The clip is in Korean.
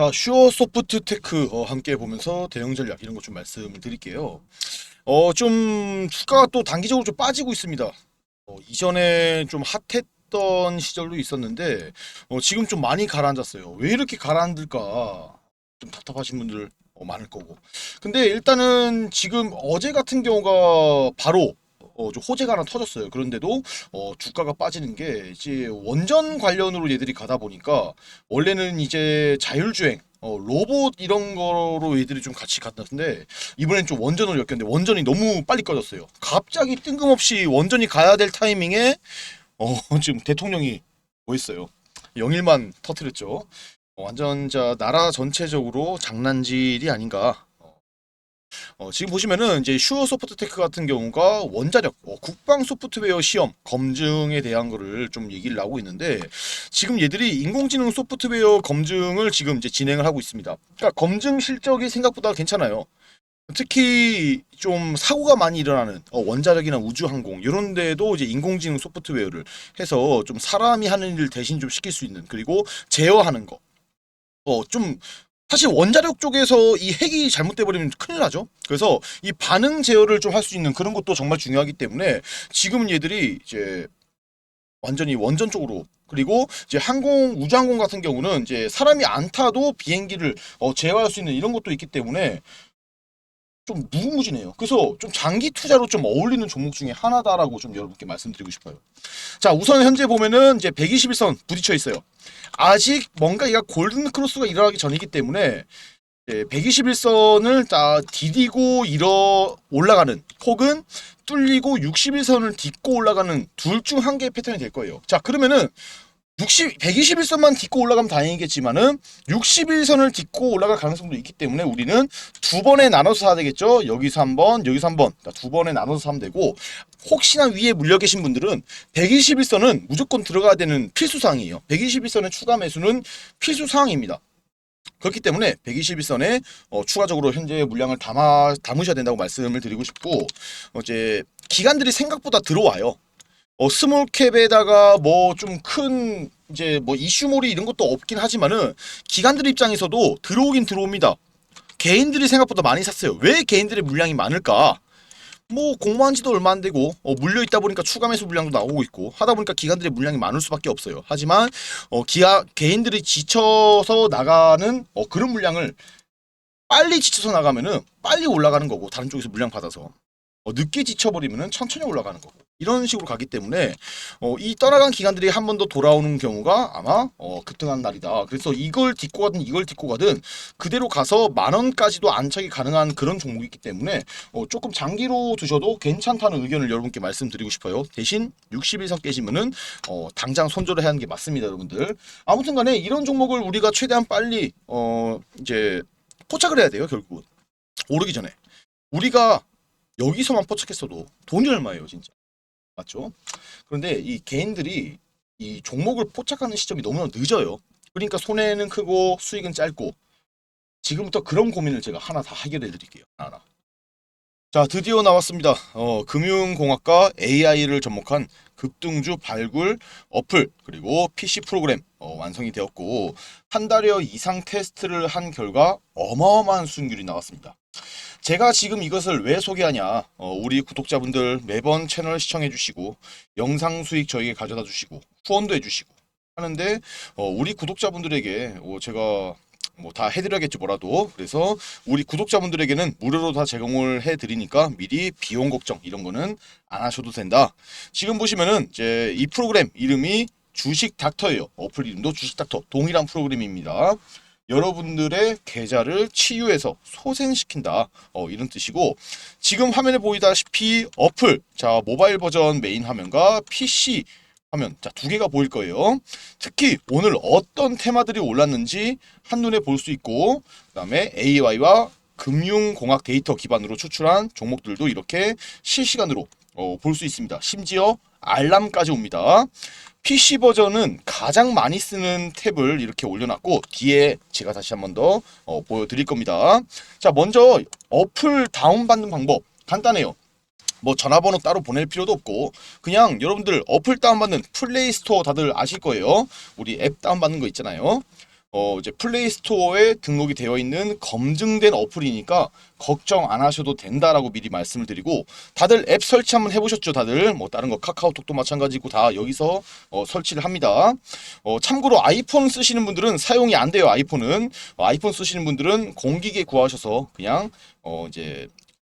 자, 슈어 소프트 테크 어, 함께 보면서 대응 전략 이런 것 좀 말씀을 드릴게요. 어, 좀 주가가 또 단기적으로 좀 빠지고 있습니다. 어, 이전에 좀 핫했던 시절도 있었는데 어, 지금 좀 많이 가라앉았어요. 왜 이렇게 가라앉을까? 좀 답답하신 분들 어, 많을 거고. 근데 일단은 지금 어제 같은 경우가 바로 어, 좀 호재가 하나 터졌어요. 그런데도 어, 주가가 빠지는 게 이제 원전 관련으로 얘들이 가다 보니까 원래는 이제 자율주행, 어, 로봇 이런 거로 얘들이 좀 같이 갔는데 이번엔 좀 원전으로 엮였는데 원전이 너무 빨리 꺼졌어요. 갑자기 뜬금없이 원전이 가야 될 타이밍에 어, 지금 대통령이 뭐 했어요? 영일만 터트렸죠. 어, 완전 자 나라 전체적으로 장난질이 아닌가. 어, 어, 지금 보시면은 이제 슈어 소프트테크 같은 경우가 원자력 어, 국방 소프트웨어 시험 검증에 대한 거를 좀 얘기를 하고 있는데 지금 얘들이 인공지능 소프트웨어 검증을 지금 이제 진행을 하고 있습니다. 그러니까 검증 실적이 생각보다 괜찮아요. 특히 좀 사고가 많이 일어나는 어, 원자력이나 우주항공 이런 데도 이제 인공지능 소프트웨어를 해서 좀 사람이 하는 일 대신 좀 시킬 수 있는 그리고 제어하는 거. 어, 좀 사실 원자력 쪽에서 이 핵이 잘못돼 버리면 큰일 나죠. 그래서 이 반응 제어를 좀 할 수 있는 그런 것도 정말 중요하기 때문에 지금은 얘들이 이제 완전히 원전 쪽으로 그리고 이제 항공 우주항공 같은 경우는 이제 사람이 안 타도 비행기를 어, 제어할 수 있는 이런 것도 있기 때문에 좀 무궁무진해요. 그래서 좀 장기 투자로 좀 어울리는 종목 중에 하나다라고 좀 여러분께 말씀드리고 싶어요. 자, 우선 현재 보면은 이제 121선 부딪혀 있어요. 아직 뭔가 이가 골든 크로스가 일어나기 전이기 때문에 121선을 다 디디고 일어 올라가는 혹은 뚫리고 61선을 딛고 올라가는 둘 중 한 개의 패턴이 될 거예요. 자, 그러면은 60, 121선만 딛고 올라가면 다행이겠지만은 61선을 딛고 올라갈 가능성도 있기 때문에 우리는 두 번에 나눠서 사야 되겠죠. 여기서 한 번, 여기서 한 번. 그러니까 두 번에 나눠서 사면 되고 혹시나 위에 물려 계신 분들은 121선은 무조건 들어가야 되는 필수 사항이에요. 121선의 추가 매수는 필수 사항입니다. 그렇기 때문에 121선에 어, 추가적으로 현재 물량을 담아 담으셔야 된다고 말씀을 드리고 싶고 어, 이제 기간들이 생각보다 들어와요. 어, 스몰캡에다가 뭐 좀 큰 이제 뭐 이슈몰이 이런 것도 없긴 하지만은 기관들 입장에서도 들어오긴 들어옵니다. 개인들이 생각보다 많이 샀어요. 왜 개인들의 물량이 많을까? 뭐 공모한 지도 얼마 안 되고 어, 물려 있다 보니까 추가 매수 물량도 나오고 있고 하다 보니까 기관들의 물량이 많을 수밖에 없어요. 하지만 어, 기아 개인들이 지쳐서 나가는 어, 그런 물량을 빨리 지쳐서 나가면은 빨리 올라가는 거고 다른 쪽에서 물량 받아서 어, 늦게 지쳐버리면은 천천히 올라가는 거고 이런 식으로 가기 때문에 어, 이 떠나간 기관들이 한 번 더 돌아오는 경우가 아마 어, 급등한 날이다. 그래서 이걸 딛고 가든 이걸 딛고 가든 그대로 가서 만 원까지도 안착이 가능한 그런 종목이기 때문에 어, 조금 장기로 두셔도 괜찮다는 의견을 여러분께 말씀드리고 싶어요. 대신 61선 깨지면은 어, 당장 손절을 해야 하는 게 맞습니다, 여러분들. 아무튼간에 이런 종목을 우리가 최대한 빨리 어, 이제 포착을 해야 돼요, 결국은 오르기 전에 우리가 여기서만 포착했어도 돈이 얼마예요, 진짜. 맞죠? 그런데 이 개인들이 이 종목을 포착하는 시점이 너무나 늦어요. 그러니까 손해는 크고 수익은 짧고 지금부터 그런 고민을 제가 하나 다 해결해 드릴게요. 하나. 자, 드디어 나왔습니다. 어, 금융공학과 AI를 접목한 급등주 발굴 어플 그리고 PC 프로그램 어, 완성이 되었고 한 달여 이상 테스트를 한 결과 어마어마한 수익률이 나왔습니다. 제가 지금 이것을 왜 소개하냐? 어, 우리 구독자분들 매번 채널 시청해 주시고 영상 수익 저에게 가져다 주시고 후원도 해 주시고 하는데 어, 우리 구독자분들에게 어, 제가 뭐 다 해드려야겠지 뭐라도 그래서 우리 구독자분들에게는 무료로 다 제공을 해드리니까 미리 비용 걱정 이런 거는 안 하셔도 된다. 지금 보시면은 이제 이 프로그램 이름이 주식 닥터예요. 어플 이름도 주식 닥터 동일한 프로그램입니다. 여러분들의 계좌를 치유해서 소생시킨다. 어, 이런 뜻이고 지금 화면에 보이다시피 어플 자 모바일 버전 메인 화면과 PC 화면 자두 개가 보일 거예요. 특히 오늘 어떤 테마들이 올랐는지 한눈에 볼 수 있고 그다음에 AI와 금융공학 데이터 기반으로 추출한 종목들도 이렇게 실시간으로 어, 볼 수 있습니다. 심지어 알람까지 옵니다. PC 버전은 가장 많이 쓰는 탭을 이렇게 올려놨고 뒤에 제가 다시 한 번 더 어, 보여드릴 겁니다. 자 먼저 어플 다운받는 방법 간단해요. 뭐 전화번호 따로 보낼 필요도 없고 그냥 여러분들 어플 다운받는 플레이 스토어 다들 아실 거예요. 우리 앱 다운받는 거 있잖아요. 어 이제 플레이 스토어에 등록이 되어 있는 검증된 어플이니까 걱정 안 하셔도 된다라고 미리 말씀을 드리고 다들 앱 설치 한번 해보셨죠 다들? 뭐 다른 거 카카오톡도 마찬가지고 다 여기서 어, 설치를 합니다. 어, 참고로 아이폰 쓰시는 분들은 사용이 안 돼요 아이폰은. 어, 아이폰 쓰시는 분들은 공기계 구하셔서 그냥 어 이제